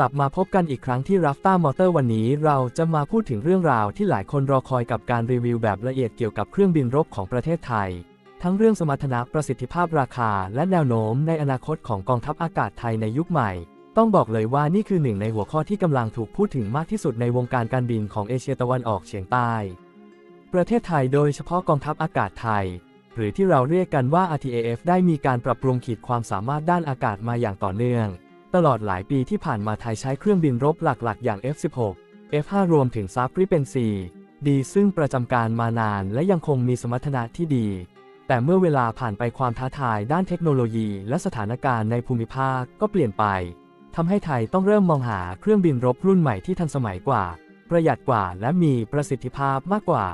กลับมาพบกันอีกครั้งที่ Rafta Motor วันนี้เราจะมาพูดถึงเรื่องราวที่หลายคนรอคอยกับการรีวิวแบบละเอียดเกี่ยวกับเครื่องบินรบของประเทศไทย ทั้งเรื่องสมรรถนะประสิทธิภาพราคา และแนวโน้มในอนาคตของกองทัพอากาศไทยในยุคใหม่ ต้องบอกเลยว่านี่คือหนึ่งในหัวข้อที่กำลังถูกพูดถึงมากที่สุดในวงการการบินของเอเชียตะวันออกเฉียงใต้ ประเทศไทยโดยเฉพาะกองทัพอากาศไทย หรือที่เราเรียกกันว่า RTAF ได้มีการปรับปรุงขีดความสามารถด้านอากาศมาอย่างต่อเนื่อง ตลอดหลายปีที่ผ่านมาไทยใช้เครื่องบินรบหลักๆ อย่าง F16 F5 รวมถึงซาฟริเป็น4ดีซึ่งประจำการมานานและยังคงมีสมรรถนะที่ดี แต่เมื่อเวลาผ่านไปความท้าทายด้านเทคโนโลยีและสถานการณ์ในภูมิภาคก็เปลี่ยนไปทำให้ไทยต้องเริ่มมองหาเครื่องบินรบรุ่นใหม่ที่ทันสมัยกว่า ประหยัดกว่าและมีประสิทธิภาพมากกว่า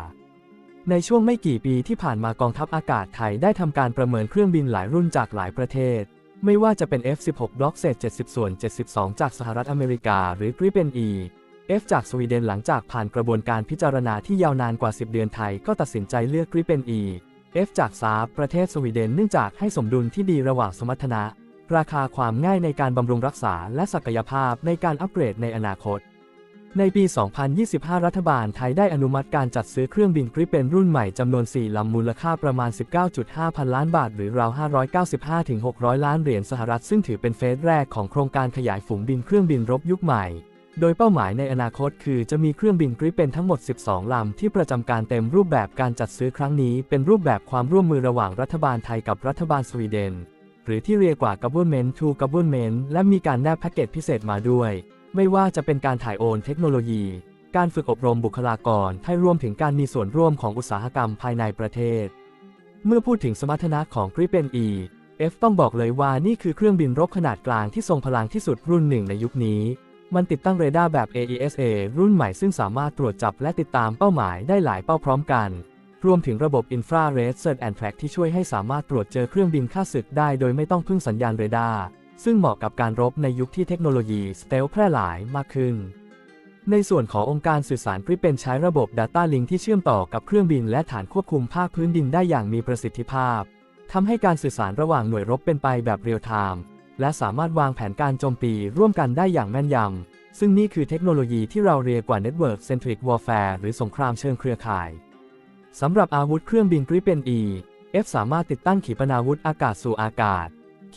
ในช่วงไม่กี่ปีที่ผ่านมากองทัพอากาศไทยได้ทำการประเมินเครื่องบินหลายรุ่นจากหลายประเทศ ไม่ว่าจะเป็น F16 Block เศษ 70 ส่วน 72 จากสหรัฐอเมริกา หรือ Gripen E F จากสวีเดนหลังจากผ่านกระบวนการพิจารณาที่ยาวนานกว่า 10 เดือนไทยก็ตัดสินใจเลือก Gripen E F จากซาบประเทศสวีเดนเนื่องจากให้สมดุลที่ดีระหว่างสมรรถนะ ราคาความง่ายในการบำรุงรักษาและศักยภาพในการอัปเกรดในอนาคต ในปี 2025 รัฐบาลไทยได้อนุมัติการจัดซื้อเครื่องบินกริปเป็นรุ่นใหม่จำนวน 4 ลำมูลค่าประมาณ 19.5 พันล้านบาท หรือราว 595-600 ล้านเหรียญสหรัฐ ซึ่งถือเป็นเฟสแรกของโครงการขยายฝูงบินเครื่องบินรบยุคใหม่ โดยเป้าหมายในอนาคตคือจะมีเครื่องบินกริปเป็นทั้งหมด 12 ลำ ที่ประจำการเต็มรูปแบบการจัดซื้อครั้งนี้ เป็นรูปแบบความร่วมมือระหว่างรัฐบาลไทยกับรัฐบาลสวีเดน หรือที่เรียกว่า government to government และมีการแนบแพ็กเกจพิเศษมาด้วย ไม่ว่าจะเป็นการถ่ายโอนเทคโนโลยี การฝึกอบรมบุคลากร ให้รวมถึงการมีส่วนร่วมของอุตสาหกรรมภายในประเทศ เมื่อพูดถึงสมรรถนะของ Gripen E F ต้องบอกเลยว่านี่คือเครื่องบินรบขนาดกลางที่ทรงพลังที่สุดรุ่นหนึ่งในยุคนี้ มันติดตั้งเรดาร์แบบ AESA รุ่นใหม่ซึ่งสามารถตรวจจับและติดตามเป้าหมายได้หลายเป้าพร้อมกัน รวมถึงระบบ Infrared Search and Track ที่ช่วยให้สามารถตรวจเจอเครื่องบินค่าศึกได้ โดยไม่ต้องพึ่งสัญญาณเรดาร์ ซึ่งเหมาะกับการรบในยุคที่เทคโนโลยีสเตลแพร่หลายมากขึ้น ในส่วนขององค์การสื่อสารกริปเป็นใช้ระบบ Data Link ที่เชื่อมต่อกับเครื่องบินและฐานควบคุมภาคพื้นดินได้อย่างมีประสิทธิภาพทำให้การสื่อสารระหว่างหน่วยรบเป็นไปแบบเรียลไทม์และสามารถวางแผนการโจมตีร่วมกันได้อย่างแม่นยำ ซึ่งนี่คือเทคโนโลยีที่เราเรียกว่า Network Centric Warfare หรือสงครามเชิงเครือข่ายสำหรับอาวุธเครื่องบินกริปเป็น E F สามารถติดตั้งขีปนาวุธอากาศสู่อากาศ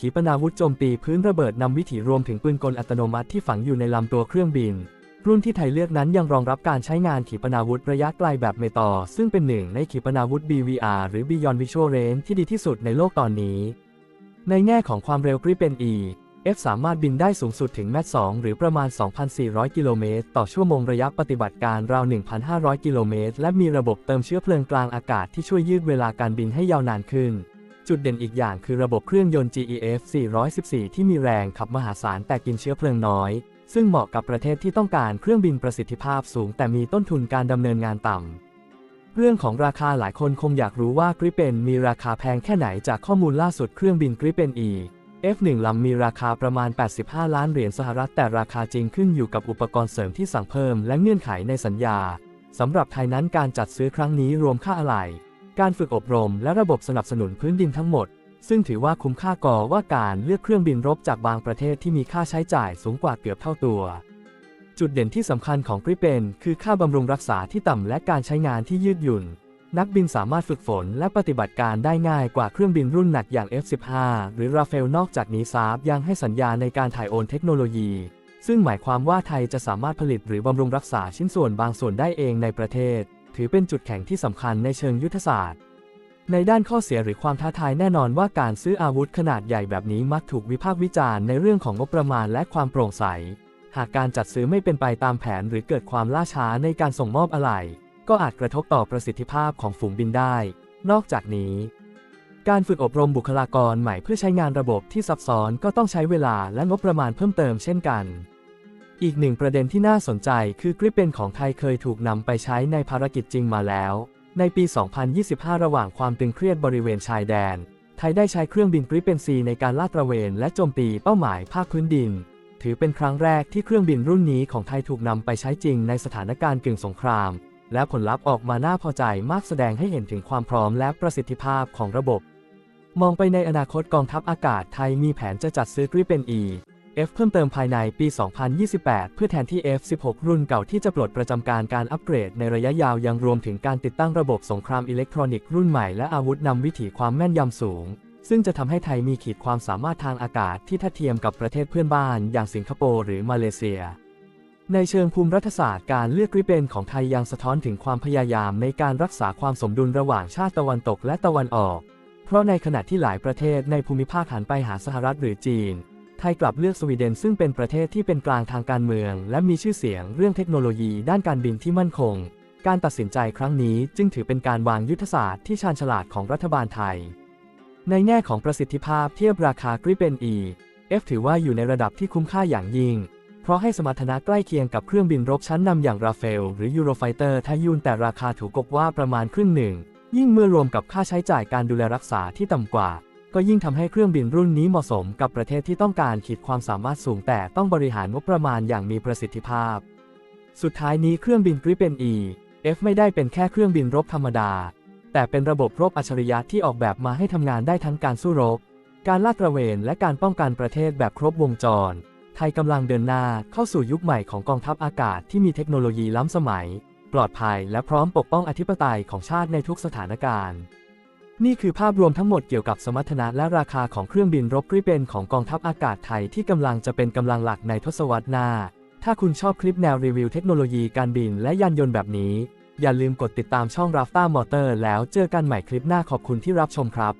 ขีปนาวุธโจมตีพื้นระเบิดนำวิถีรวมถึงปืนกลอัตโนมัติที่ฝังอยู่ในลำตัวเครื่องบิน รุ่นที่ไทยเลือกนั้นยังรองรับการใช้งานขีปนาวุธระยะไกลแบบเมตอซึ่งเป็นหนึ่งในขีปนาวุธ BVR หรือ Beyond Visual Range ที่ดีที่สุดในโลกตอนนี้ ในแง่ของความเร็วกริเป็น E F สามารถบินได้สูงสุดถึงแมต2หรือประมาณ 2,400 กิโลเมตรต่อชั่วโมงระยะปฏิบัติการราว 1,500 กิโลเมตร และมีระบบเติมเชื้อเพลิงกลางอากาศที่ช่วยยืดเวลาการบินให้ยาวนานขึ้น จุดเด่นอีกอย่างคือระบบเครื่องยนต์ GEF 414 ที่มีแรงขับมหาศาลแต่กินเชื้อเพลิงน้อย ซึ่งเหมาะกับประเทศที่ต้องการเครื่องบินประสิทธิภาพสูง แต่มีต้นทุนการดำเนินงานต่ำ เรื่องของราคาหลายคนคงอยากรู้ว่ากริปเปนมีราคาแพงแค่ไหนจากข้อมูลล่าสุดเครื่องบินกริปเปน E F1 ลำมีราคาประมาณ 85 ล้านเหรียญสหรัฐ แต่ราคาจริงขึ้นอยู่กับอุปกรณ์เสริมที่สั่งเพิ่มและเงื่อนไขในสัญญาสำหรับไทยนั้นการจัดซื้อครั้งนี้รวมค่าอะไหล่ การฝึกอบรมและระบบสนับสนุนพื้นดินทั้งหมด ซึ่งถือว่าคุ้มค่าก่อว่าการเลือกเครื่องบินรบจากบางประเทศที่มีค่าใช้จ่ายสูงกว่าเกือบเท่าตัว จุดเด่นที่สำคัญของกริเปนคือค่าบำรุงรักษาที่ต่ำและการใช้งานที่ยืดหยุ่น นักบินสามารถฝึกฝนและปฏิบัติการได้ง่ายกว่าเครื่องบินรุ่นหนักอย่าง F-15 หรือราเฟลนอกจากนี้ซาบยังให้สัญญาในการถ่ายโอนเทคโนโลยี ซึ่งหมายความว่าไทยจะสามารถผลิตหรือบำรุงรักษาชิ้นส่วนบางส่วนได้เองในประเทศ ถือเป็นจุดแข็งที่สำคัญในเชิงยุทธศาสตร์ ในด้านข้อเสียหรือความท้าทายแน่นอนว่าการซื้ออาวุธขนาดใหญ่แบบนี้มักถูกวิพากษ์วิจารณ์ในเรื่องของงบประมาณและความโปร่งใส หากการจัดซื้อไม่เป็นไปตามแผนหรือเกิดความล่าช้าในการส่งมอบอะไหล่ก็อาจกระทบต่อประสิทธิภาพของฝูงบินได้ นอกจากนี้ การฝึกอบรมบุคลากรใหม่เพื่อใช้งานระบบที่ซับซ้อนก็ต้องใช้เวลาและงบประมาณเพิ่มเติมเช่นกัน อีกหนึ่งประเด็นที่น่าสนใจคือกริปเป็นของไทยเคยถูกนำไปใช้ในภารกิจจริงมาแล้ว ในปี 2025 ระหว่างความตึงเครียดบริเวณชายแดน ไทยได้ใช้เครื่องบินกริปเป็นซีในการลาดตระเวนและโจมตีเป้าหมายภาคพื้นดิน ถือเป็นครั้งแรกที่เครื่องบินรุ่นนี้ของไทยถูกนำไปใช้จริงในสถานการณ์กึ่งสงคราม และผลลัพธ์ออกมาน่าพอใจมากแสดงให้เห็นถึงความพร้อมและประสิทธิภาพของระบบ มองไปในอนาคตกองทัพอากาศไทยมีแผนจะจัดซื้อกริปเป็น E F เพิ่มเติมภายในปี 2028 เพื่อแทนที่ F16 รุ่นเก่าที่จะปลดประจำการการอัปเกรดในระยะยาวยังรวมถึงการติดตั้งระบบสงครามอิเล็กทรอนิกส์รุ่นใหม่และอาวุธนำวิถีความแม่นยำสูง ซึ่งจะทำให้ไทยมีขีดความสามารถทางอากาศที่ทัดเทียมกับประเทศเพื่อนบ้าน อย่างสิงคโปร์หรือมาเลเซีย ในเชิงภูมิรัฐศาสตร์การเลือกริเปนของไทยยังสะท้อนถึงความพยายามในการรักษาความสมดุลระหว่างชาติตะวันตกและตะวันออก เพราะในขณะที่หลายประเทศในภูมิภาคหันไปหาสหรัฐหรือจีน ไทยกลับเลือกสวีเดนซึ่งเป็นประเทศที่เป็นกลางทางการเมือง และมีชื่อเสียงเรื่องเทคโนโลยีด้านการบินที่มั่นคง การตัดสินใจครั้งนี้จึงถือเป็นการวางยุทธศาสตร์ที่ชาญฉลาดของรัฐบาลไทย ในแง่ของประสิทธิภาพเทียบราคากริเปน E F ถือว่าอยู่ในระดับที่คุ้มค่าอย่างยิ่ง เพราะให้สมรรถนะใกล้เคียงกับเครื่องบินรบชั้นนำอย่างราเฟลหรือยูโรไฟเตอร์ทายูนแต่ราคาถูกกว่าประมาณครึ่งหนึ่ง ยิ่งเมื่อรวมกับค่าใช้จ่ายการดูแลรักษาที่ต่ำกว่า ก็ยิ่งทำให้เครื่องบินรุ่นนี้เหมาะสมกับประเทศที่ต้องการขีดความสามารถสูงแต่ต้องบริหารงบประมาณอย่างมีประสิทธิภาพ สุดท้ายนี้เครื่องบินกริเปน E F ไม่ได้เป็นแค่เครื่องบินรบธรรมดา แต่เป็นระบบรบอัจฉริยะที่ออกแบบมาให้ทำงานได้ทั้งการสู้รบ การลาดตระเวนและการป้องกันประเทศแบบครบวงจร ไทยกำลังเดินหน้าเข้าสู่ยุคใหม่ของกองทัพอากาศที่มีเทคโนโลยีล้ำสมัย ปลอดภัยและพร้อมปกป้องอธิปไตยของชาติในทุกสถานการณ์ นี่คือภาพรวมทั้งหมดเกี่ยวกับสมรรถนะและราคาของเครื่องบินรบกริเบนของกองทัพอากาศไทยที่กำลังจะเป็นกำลังหลักในทศวรรษหน้า ถ้าคุณชอบคลิปแนวรีวิวเทคโนโลยีการบินและยานยนต์แบบนี้ อย่าลืมกดติดตามช่อง Rafta Motor แล้วเจอกันใหม่คลิปหน้าขอบคุณที่รับชมครับ